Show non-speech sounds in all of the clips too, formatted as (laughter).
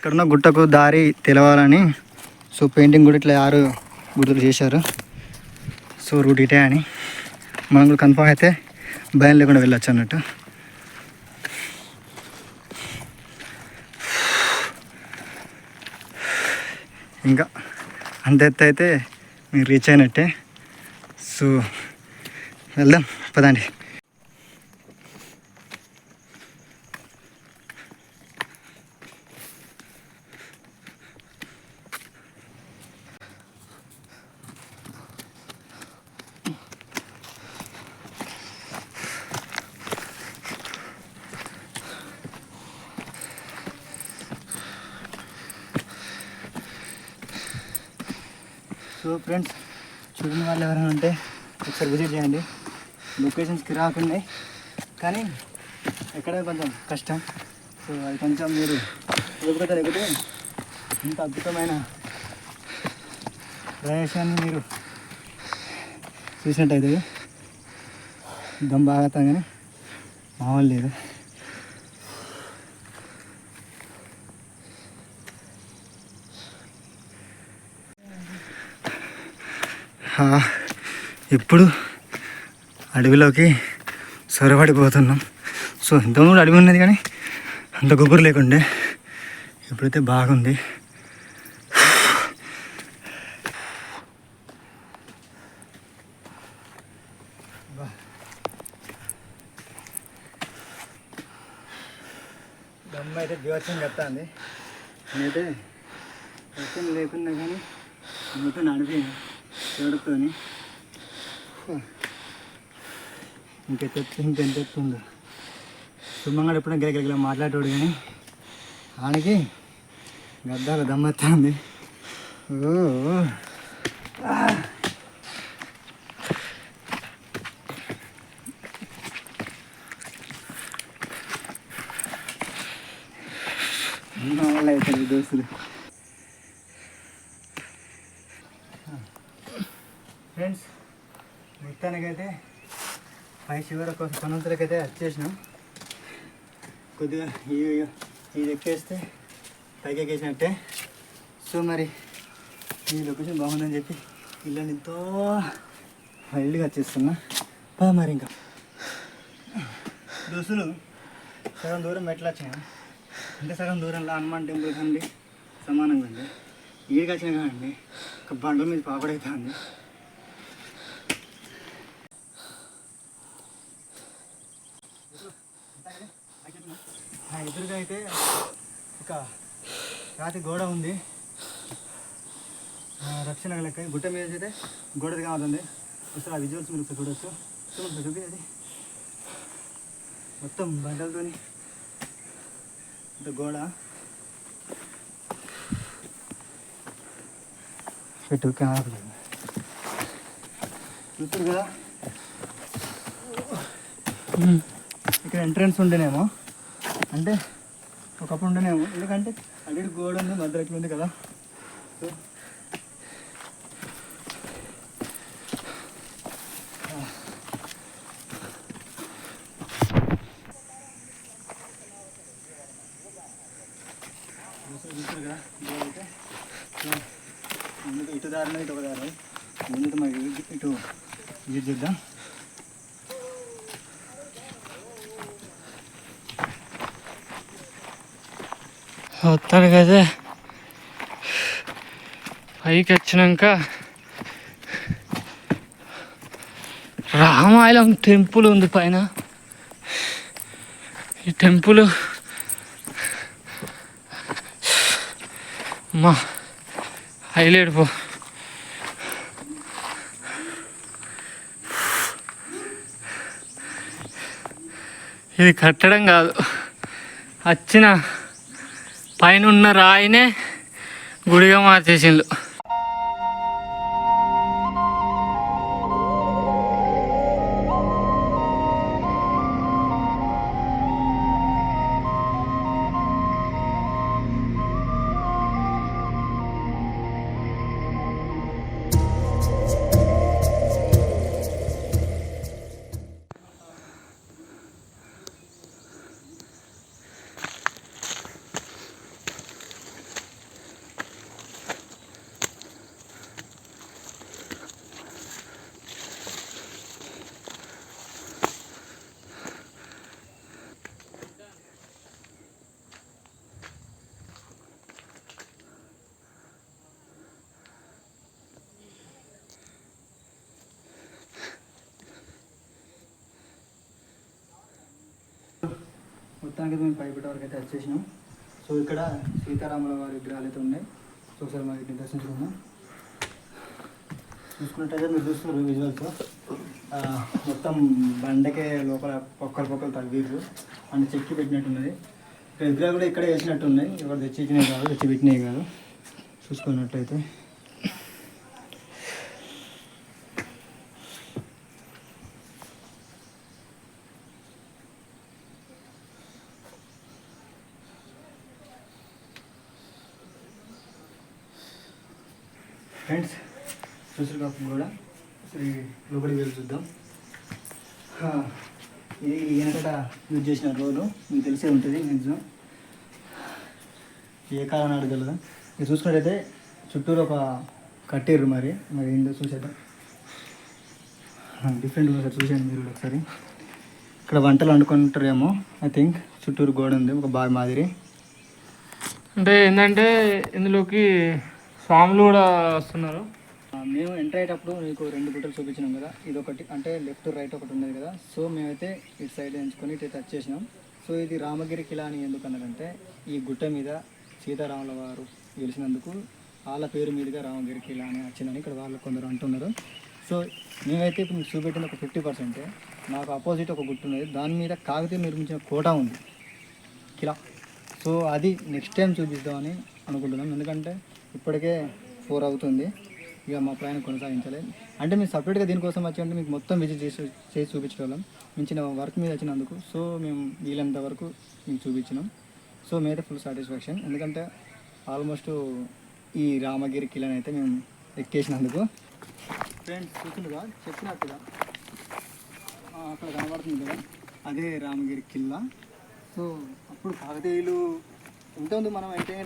ఇక్కడున్న గుట్టకు దారి తెలవాలని so painting కూడా ఇట్లా ఆరు గుర్తులు చేశారు. సో రూట్ ఇటే అని. మనం కూడా కన్ఫామ్ అయితే భయం లేకుండా వెళ్ళొచ్చు అన్నట్టు. ఇంకా అంత ఎత్తు అయితే మీరు రీచ్ అయినట్టే. సో వెళ్దాం పదండి. సో ఫ్రెండ్స్ చూడని వాళ్ళు ఎవరైనా ఉంటే ఒకసారి విజిట్ చేయండి. లొకేషన్స్కి రాకున్నాయి కానీ ఎక్కడ కొంచెం కష్టం. సో అది కొంచెం మీరు ఎదుగుతారు ఎగితే ఇంత అద్భుతమైన ప్రదేశాన్ని మీరు చూసినట్టయితే దమ్ బాగా కానీ మామూలు లేదు. ఇప్పుడు అడవిలోకి సొరబడిపోతున్నాం. సో ఇంతకుముందు అడవి ఉన్నది కానీ అంత గుబురు లేకుండే ఇప్పుడైతే బాగుంది. బా. దమ్మ అయితే జీవత్సం చెప్తాంది. నేనైతే వర్షం లేకున్నా కానీ అమ్మతో నడిపోయాను చూడుకొని ఇంకెంత ఇంకెంత ఎత్తుందో సుమ్మంగా ఎప్పుడైనా గిరగిరగిల మాట్లాడేవాడు కానీ ఆడికి గద్దాల దమ్మెత్తుంది ఓ అవుతుంది దోస్తులు? ఫ్రెండ్స్ మొత్తానికైతే పై చివర కోసం కొనంతలకైతే వచ్చేసినాం కొద్దిగా ఈ ఇది ఎక్కేస్తే పైకి ఎక్కేసినట్టే సో మరి ఈ లొకేషన్ బాగుందని చెప్పి ఇల్లు ఎంతో హైల్డ్గా వచ్చేస్తున్నా పా మరి ఇంకా. దోస్తులు సగం దూరం మెట్లు వచ్చినాయి. అంటే సగం దూరంలో హనుమాన్ టెంపుల్ కండి సమానంగా ఉంది. ఈడికి వచ్చినా కాదండి ఒక బండ మీద పాపడైతే అండి ఎదురుగా అయితే ఒక రాతి గోడ ఉంది. రక్షణ లెక్క. గుట్ట మీద అయితే గోడది కావాలి ఒకసారి ఆ విజువల్స్ మీరు ఒకసారి చూడొచ్చు. చూడండి చూపి అది మొత్తం బండలతోని ఇంత గోడ. పెట్టు కెమెరా చూస్తారు కదా? ఇక్కడ ఎంట్రన్స్ ఉండేనేమో. అంటే ఒకప్పుడు ఉండేనేమో ఎందుకంటే అడిగి గోడ ఉంది మధ్య ఉంది కదా. సో గోడ అయితే ఇటు దారిన ఇటు ఒక దారి. ముందు మాకు ఇటు యూజ్ చేద్దాం. మొత్తానికైతే పైకి వచ్చినాక రామాయణం టెంపుల్ ఉంది పైన. ఈ టెంపుల్ మా హైలైట్ పో. ఇది కట్టడం కాదు. వచ్చిన పైన ఉన్న రాయినే గుడిగా మార్చేసిండు మొత్తానికి మేము పైపేట వరకు అయితే వచ్చేసినాం సో ఇక్కడ సీతారాముల వారి విగ్రహాలు అయితే ఉన్నాయి. సో ఒకసారి మాకు వీటిని దర్శించుకుందాం. చూసుకున్నట్టయితే మీరు చూస్తున్నారు విజువల్స్. మొత్తం బండకే లోపల పొక్కలు పొక్కలు తగ్గిర్రు అని చెక్కి పెట్టినట్టున్నది. ఇక్కడ విగ్రహాలు కూడా ఇక్కడే వేసినట్టున్నాయి ఎవరు ఎవరు తెచ్చిచ్చినవి కాదు తెచ్చి పెట్టినవి కాదు. చూసుకున్నట్టయితే. ఫ్రెండ్స్ చూసారు కాపు కూడా. శ్రీ లోపలికి వెళ్ళి చూద్దాం. ఇది వెనకట యూజ్ చేసిన రోలు మీకు తెలిసే ఉంటుంది మ్యాక్సిమం ఏ కాలం నాడు తెలియదు ఇది చూసుకున్నట్టయితే చుట్టూరు ఒక కట్టేరు మరి. మరి ఏంటో చూసేద్దాం. డిఫరెంట్ ఒకసారి చూసాను మీరు ఒకసారి. ఇక్కడ వంటలు వండుకుంటారేమో ఐ థింక్ చుట్టూరు గోడ ఉంది ఒక బావి మాదిరి. అంటే ఏంటంటే ఇందులోకి స్వాములు కూడా వస్తున్నారు. మేము ఎంటర్ అయ్యేటప్పుడు మీకు రెండు గుట్టలు చూపించినాం కదా. ఇది ఒకటి అంటే లెఫ్ట్ రైట్ ఒకటి ఉన్నది కదా. సో మేమైతే ఇటు సైడ్ ఎంచుకొని ఇటు టచ్ చేసినాం. సో ఇది రామగిరి కిలా అని ఎందుకు అన్నారంటే ఈ గుట్ట మీద సీతారాముల వారు గెలిచినందుకు వాళ్ళ పేరు మీదుగా రామగిరి కిలా అని వచ్చిందని ఇక్కడ వాళ్ళు కొందరు అంటున్నారు. సో మేమైతే ఇప్పుడు మీకు చూపెట్టిన ఒక ఫిఫ్టీ పర్సెంటే నాకు అపోజిట్ ఒక గుట్ట ఉన్నది. దాని మీద కాకతీయ నిర్మించిన కోట ఉంది. కిలా. సో అది నెక్స్ట్ టైం చూపిద్దామని అనుకుంటున్నాం. ఎందుకంటే ఇప్పటికే ఫోర్ అవుతుంది. ఇక మా ప్రయాణం కొనసాగించాలి అంటే మేము సపరేట్గా దీనికోసం వచ్చి అంటే మీకు మొత్తం విజిట్ చేసి చేసి చూపించగలం మేము చిన్న వర్క్ మీద వచ్చినందుకు. సో మేము వీలంత వరకు మీకు చూపించినాం. సో మేమైతే ఫుల్ సాటిస్ఫాక్షన్ ఎందుకంటే ఆల్మోస్ట్ ఈ రామగిరి కిలని అయితే మేము ఎక్కేసినందుకు. ఫ్రెండ్స్ చూస్తుండగా చెప్పినట్టుగా అక్కడ కనబడుతుంది కదా? అదే రామగిరి కిల్లా. సో అప్పుడు కాకతీయులు ఇంతకుముందు మనం ఎంటర్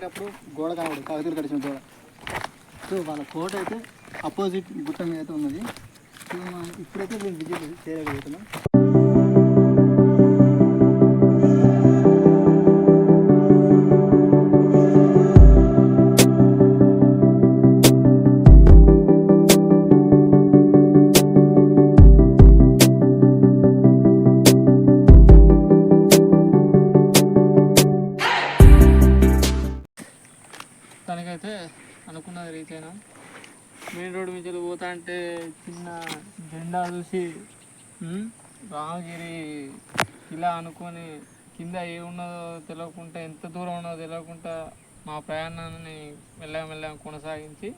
గోడ కనబడు కాకతీయులు కడిచిన గోడ. సో వాళ్ళ కోట అయితే అపోజిట్ గుట్ట మీద అయితే ఉన్నది. సో మనం ఇప్పుడైతే మేము విజిట్ చేయగలుగుతున్నాం అయితే అనుకున్నది రీచ్ అయినా మెయిన్ రోడ్ నుంచి పోతా అంటే చిన్న జెండా చూసి రామగిరి ఇలా అనుకొని కింద ఏ ఉన్నదో తెలియకుండా ఎంత దూరం ఉన్నదో తెలియకుండా మా ప్రయాణాన్ని మెల్లగా మెల్లగా కొనసాగించి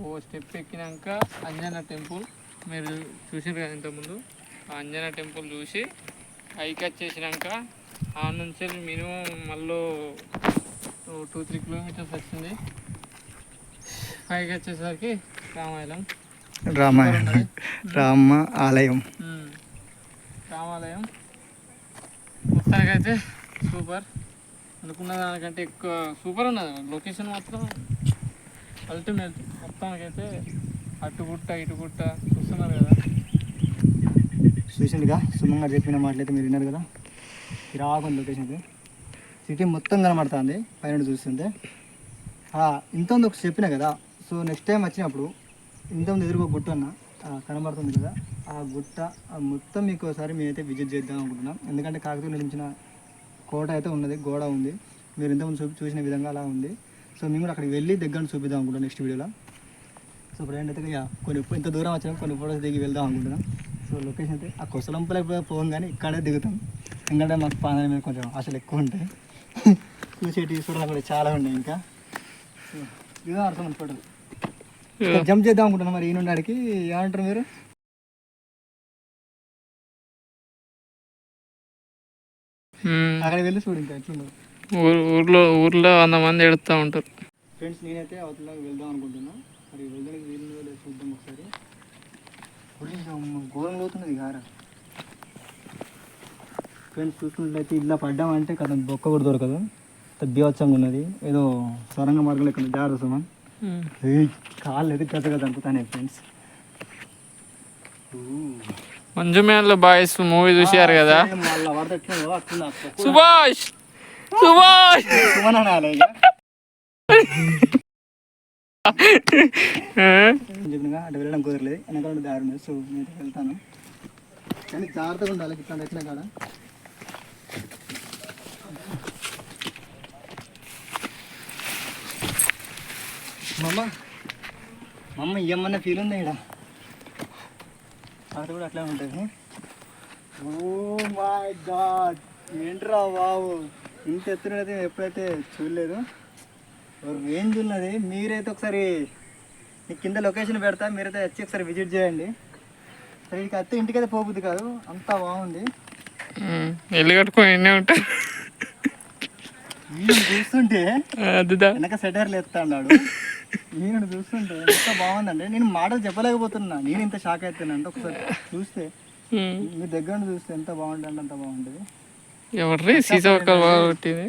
ఓ స్టెప్ ఎక్కినాక అంజన టెంపుల్. మీరు చూసారు కదా ఇంతకుముందు? ఆ అంజన టెంపుల్ చూసి పైకి వచ్చేసినాక ఆ నుంచి మినిమం మళ్ళీ టూ త్రీ కిలోమీటర్స్ వచ్చింది. పైకి వచ్చేసరికి రామాయణం. రామాయణ. (laughs) రామ ఆలయం. రామాలయం. మొత్తానికైతే సూపర్. అనుకున్న దానికంటే ఎక్కువ సూపర్ ఉన్నది. లొకేషన్ మాత్రం అల్టిమేట్ మొత్తానికైతే అటు గుట్ట ఇటు గుట్ట చూస్తున్నారు కదా. చూసిండుగా? సుమంగా చెప్పిన మాటలైతే మీరు విన్నారు కదా. ఇరాకుండా లొకేషన్ ఇది సిటీ మొత్తం కనబడుతుంది పైన చూస్తుంటే. ఇంత ఒక చెప్పిన కదా సో నెక్స్ట్ టైం వచ్చినప్పుడు ఇంతకుముందు ఎదురుగా గుట్ట అన్న కనబడుతుంది కదా ఆ గుట్ట ఆ మొత్తం మీకు ఒకసారి మేమైతే విజిట్ చేద్దాం అనుకుంటున్నాం. ఎందుకంటే కాకతీయ నిర్మించిన కోట అయితే ఉన్నది గోడ ఉంది. మీరు ఇంతకుముందు చూపి చూసిన విధంగా అలా ఉంది. సో మేము కూడా అక్కడికి వెళ్ళి దగ్గర చూపిద్దాం అనుకుంటున్నాం నెక్స్ట్ వీడియోలో. సో ఫ్రెండ్ అయితే ఇక కొన్ని ఇంత దూరం వచ్చినాం కొన్ని ఫోటోస్ దిగి వెళ్దాం అనుకుంటున్నాం. సో లొకేషన్ అయితే ఆ కొసలంపలకి పోం కానీ ఇక్కడే దిగుతాం. ఎందుకంటే మాకు పాన మీద కొంచెం ఆశలు ఎక్కువ ఉంటాయి. చూసేటి చూడాలి కూడా చాలా ఉన్నాయి ఇంకా. ఇదో అర్థం ఫోటోలు జంప్ చేద్దాం అనుకుంటున్నాం మరి ఈయన ఆడికి ఏమంటారు మీరు. అక్కడ వెళ్ళి చూడు ఇంకా ఎట్లుండదు ఊరు ఊర్లో ఊర్లో వంద మంది ఎడుతూ ఉంటారు. ఫ్రెండ్స్ నేనైతే అవతలకి వెళ్దాం అనుకుంటున్నా. మరి వెళ్ళడానికి వీలు లేదు చూద్దాం ఒకసారి ఒరేయ్, ఇది అమ్మ ఘోరంగా అవుతున్నది గారా ఫ్రెండ్స్ చూసుకున్నట్లయితే ఇలా పడ్డామంటే కదా బొక్క కూడా దొరకదు. బీవచ్చంగా ఉన్నది. ఏదో సొరంగ మార్గంలో ఇక్కడ జాగ్రత్త సుమన్. కాళ్ళు ఎదురు గత కదా అనుకుతానే friends Manjummel Boys movie చూసారు కదా? సుభాష్! సుభాష్? చెప్పినగా అటు వెళ్ళడం కుదరలేదు. వెనకాల దారి సో నేను వెళ్తాను. కానీ జాగ్రత్తగా ఉండాలి. ఇట్లా ఎట్లా కాడ. మమ్మ మమ్మ ఇయ్యమన్న ఫీల్ ఉంది ఇక్కడ. అది కూడా అట్లా ఉంటుంది. ఓ మై గాడ్ ఏంట్రా బాబు? ఇంత ఎత్తునైతే ఎప్పుడైతే చూడలేదు రేంజ్ ఉన్నది. మీరైతే ఒకసారి మీకు కింద లొకేషన్ పెడతా మీరైతే వచ్చి ఒకసారి విజిట్ చేయండి. సరే ఇక అత్తే ఇంటికైతే పోబుద్ది కాదు. అంతా బాగుంది. ఇల్లు కట్టుకొని ఎన్నే ఉంటాయి నేను చూస్తుంటే అదిదా వెనక సెటర్లు ఎత్తా అన్నాడు నేను చూస్తుంటే ఎంత బాగుందండి నేను మాటలు చెప్పలేకపోతున్నా. నేను ఇంత షాక్ అవుతున్నా అంటే ఒకసారి చూస్తే మీ దగ్గర నుండి చూస్తే ఎంత బాగుంటుంది అంత బాగుంటుంది. ఎవర్రీ సీసావక్కలు బాగా కొట్టింది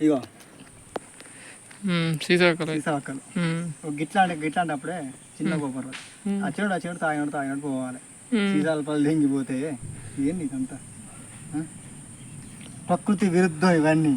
ఇగో. సీసా ఒక్కలు ఉమ్, ఒక గిట్లాంటి చిన్న Hmm. అచ్చినోడు అచ్చినోడు తాగినోడు తాగినోడు పోవాలి. సీసాల పళ్ళు దింగిపోతే ఏంది ఇదంతా? ప్రకృతి విరుద్ధం ఇవన్నీ.